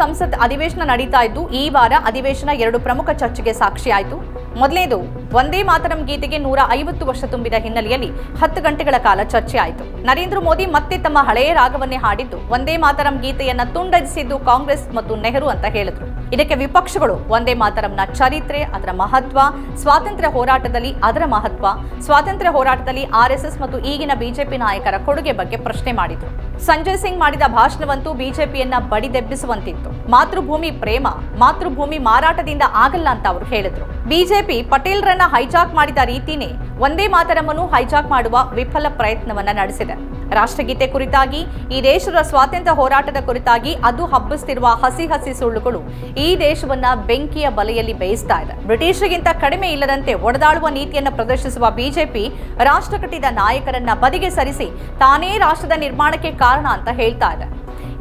ಸಂಸತ್ ಅಧಿವೇಶನ ನಡೀತಾ ಇದ್ದು, ಈ ವಾರ ಅಧಿವೇಶನ ಎರಡು ಪ್ರಮುಖ ಚರ್ಚೆಗೆ ಸಾಕ್ಷಿಯಾಯಿತು ಮೊದಲೇದು ಒಂದೇ ಮಾತರಂ ಗೀತೆಗೆ ನೂರ ಐವತ್ತು ವರ್ಷ ತುಂಬಿದ ಹಿನ್ನೆಲೆಯಲ್ಲಿ ಹತ್ತು ಗಂಟೆಗಳ ಕಾಲ ಚರ್ಚೆ ಆಯಿತು. ನರೇಂದ್ರ ಮೋದಿ ಮತ್ತೆ ತಮ್ಮ ಹಳೆಯ ರಾಗವನ್ನೇ ಹಾಡಿದ್ದು ಒಂದೇ ಮಾತರಂ ಗೀತೆಯನ್ನ ತುಂಡರಿಸಿದ್ದು ಕಾಂಗ್ರೆಸ್ ಮತ್ತು ನೆಹರು ಅಂತ ಹೇಳಿದ್ರು. ಇದಕ್ಕೆ ವಿಪಕ್ಷಗಳು ಒಂದೇ ಮಾತರಂನ ಚರಿತ್ರೆ, ಅದರ ಮಹತ್ವ, ಸ್ವಾತಂತ್ರ್ಯ ಹೋರಾಟದಲ್ಲಿ ಅದರ ಮಹತ್ವ. ಸ್ವಾತಂತ್ರ್ಯ ಹೋರಾಟದಲ್ಲಿ ಆರ್ಎಸ್ಎಸ್ ಮತ್ತು ಈಗಿನ ಬಿಜೆಪಿ ನಾಯಕರ ಕೊಡುಗೆ ಬಗ್ಗೆ ಪ್ರಶ್ನೆ ಮಾಡಿದರು. ಸಂಜಯ್ ಸಿಂಗ್ ಮಾಡಿದ ಭಾಷಣವಂತೂ ಬಿಜೆಪಿಯನ್ನ ಬಡಿದೆಬ್ಬಿಸುವಂತಿತ್ತು ಮಾತೃಭೂಮಿ ಪ್ರೇಮ, ಮಾತೃಭೂಮಿ ಮಾರಾಟದಿಂದ ಆಗಲ್ಲ ಅಂತ ಅವರು ಹೇಳಿದ್ರು. ಬಿಜೆಪಿ ಪಟೇಲ್ರನ್ನ ಹೈಜಾಕ್ ಮಾಡಿದ ರೀತಿನೇ ಒಂದೇ ಮಾತರಮ್ಮನ್ನು ಹೈಜಾಕ್ ಮಾಡುವ ವಿಫಲ ಪ್ರಯತ್ನವನ್ನ ನಡೆಸಿದೆ. ರಾಷ್ಟ್ರಗೀತೆ ಕುರಿತಾಗಿ, ಈ ದೇಶದ ಸ್ವಾತಂತ್ರ್ಯ ಹೋರಾಟದ ಕುರಿತಾಗಿ ಅದು ಹಬ್ಬಿಸ್ತಿರುವ ಹಸಿ ಹಸಿ ಸುಳ್ಳುಗಳು ಈ ದೇಶವನ್ನ ಬೆಂಕಿಯ ಬಲೆಯಲ್ಲಿ ಬೇಯಿಸ್ತಾ ಇದೆ. ಬ್ರಿಟಿಷರಿಗಿಂತ ಕಡಿಮೆ ಇಲ್ಲದಂತೆ ಒಡೆದಾಳುವ ನೀತಿಯನ್ನು ಪ್ರದರ್ಶಿಸುವ ಬಿಜೆಪಿ ರಾಷ್ಟ್ರ ಕಟ್ಟಿದ ನಾಯಕರನ್ನ ಬದಿಗೆ ಸರಿಸಿ ತಾನೇ ರಾಷ್ಟ್ರದ ನಿರ್ಮಾಣಕ್ಕೆ ಕಾರಣ ಅಂತ ಹೇಳ್ತಾ ಇದೆ.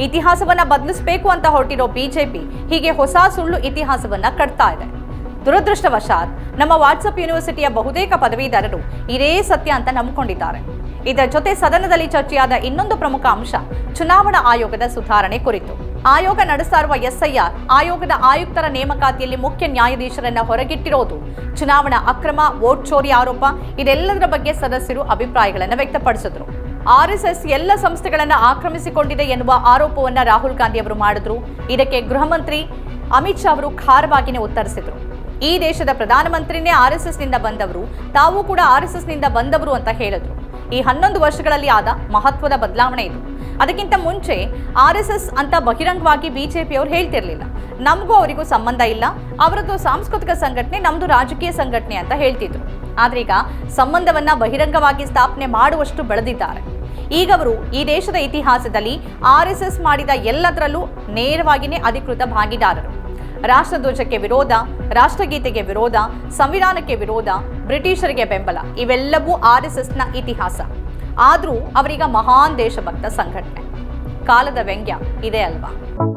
ಇತಿಹಾಸವನ್ನ ಬದಲಿಸಬೇಕು ಅಂತ ಹೊರಟಿರೋ ಬಿಜೆಪಿ ಹೀಗೆ ಹೊಸ ಸುಳ್ಳು ಇತಿಹಾಸವನ್ನ ಕಟ್ತಾ ಇದೆ. ದುರದೃಷ್ಟವಶಾತ್ ನಮ್ಮ ವಾಟ್ಸಪ್ ಯೂನಿವರ್ಸಿಟಿಯ ಬಹುತೇಕ ಪದವೀಧರರು ಇದೇ ಸತ್ಯ ಅಂತ ನಂಬಿಕೊಂಡಿದ್ದಾರೆ. ಇದರ ಜೊತೆ ಸದನದಲ್ಲಿ ಚರ್ಚೆಯಾದ ಇನ್ನೊಂದು ಪ್ರಮುಖ ಅಂಶ, ಚುನಾವಣಾ ಆಯೋಗದ ಸುಧಾರಣೆ ಕುರಿತು. ಆಯೋಗ ನಡೆಸ್ತಾ ಇರುವ ಎಸ್ಐಆರ್, ಆಯೋಗದ ಆಯುಕ್ತರ ನೇಮಕಾತಿಯಲ್ಲಿ ಮುಖ್ಯ ನ್ಯಾಯಾಧೀಶರನ್ನ ಹೊರಗಿಟ್ಟಿರೋದು. ಚುನಾವಣಾ ಅಕ್ರಮ, ವೋಟ್ ಚೋರಿ ಆರೋಪ, ಇದೆಲ್ಲದರ ಬಗ್ಗೆ ಸದಸ್ಯರು ಅಭಿಪ್ರಾಯಗಳನ್ನು ವ್ಯಕ್ತಪಡಿಸಿದ್ರು. ಆರ್ಎಸ್ಎಸ್ ಎಲ್ಲ ಸಂಸ್ಥೆಗಳನ್ನು ಆಕ್ರಮಿಸಿಕೊಂಡಿದೆ ಎನ್ನುವ ಆರೋಪವನ್ನು ರಾಹುಲ್ ಗಾಂಧಿ ಅವರು ಮಾಡಿದ್ರು. ಇದಕ್ಕೆ ಗೃಹ ಮಂತ್ರಿ ಅಮಿತ್ ಶಾ ಅವರು ಖಾರವಾಗಿನೇ ಉತ್ತರಿಸಿದ್ರು. ಈ ದೇಶದ ಪ್ರಧಾನಮಂತ್ರಿನೇ ಆರ್ಎಸ್ಎಸ್ನಿಂದ ಬಂದವರು, ತಾವು ಕೂಡ ಆರ್ಎಸ್ಎಸ್ನಿಂದ ಬಂದವರು ಅಂತ ಹೇಳಿದ್ರು. ಈ ಹನ್ನೊಂದು ವರ್ಷಗಳಲ್ಲಿ ಆದ ಮಹತ್ವದ ಬದಲಾವಣೆ ಇದು. ಅದಕ್ಕಿಂತ ಮುಂಚೆ ಆರ್ಎಸ್ಎಸ್ ಅಂತ ಬಹಿರಂಗವಾಗಿ ಬಿಜೆಪಿ ಅವರು ಹೇಳ್ತಿರ್ಲಿಲ್ಲ. ನಮಗೂ ಅವರಿಗೂ ಸಂಬಂಧ ಇಲ್ಲ. ಅವರದ್ದು ಸಾಂಸ್ಕೃತಿಕ ಸಂಘಟನೆ ನಮ್ದು ರಾಜಕೀಯ ಸಂಘಟನೆ ಅಂತ ಹೇಳ್ತಿದ್ರು. ಆದ್ರೆ ಈಗ ಸಂಬಂಧವನ್ನ ಬಹಿರಂಗವಾಗಿ ಸ್ಥಾಪನೆ ಮಾಡುವಷ್ಟು ಬೆಳೆದಿದ್ದಾರೆ. ಈಗ ಅವರು ಈ ದೇಶದ ಇತಿಹಾಸದಲ್ಲಿ ಆರ್ಎಸ್ಎಸ್ ಮಾಡಿದ ಎಲ್ಲದರಲ್ಲೂ ನೇರವಾಗಿಯೇ ಅಧಿಕೃತ ಭಾಗಿದಾರರು. ರಾಷ್ಟ್ರಧ್ವಜಕ್ಕೆ ವಿರೋಧ, ರಾಷ್ಟ್ರಗೀತೆಗೆ ವಿರೋಧ, ಸಂವಿಧಾನಕ್ಕೆ ವಿರೋಧ, ಬ್ರಿಟಿಷರಿಗೆ ಬೆಂಬಲ, ಇವೆಲ್ಲವೂ ಆರ್ ಎಸ್ ಎಸ್ನ ಇತಿಹಾಸ. ಆದರೂ ಅವರೀಗ ಮಹಾನ್ ದೇಶಭಕ್ತ ಸಂಘಟನೆ. ಕಾಲದ ವ್ಯಂಗ್ಯ ಇದೆ ಅಲ್ವಾ?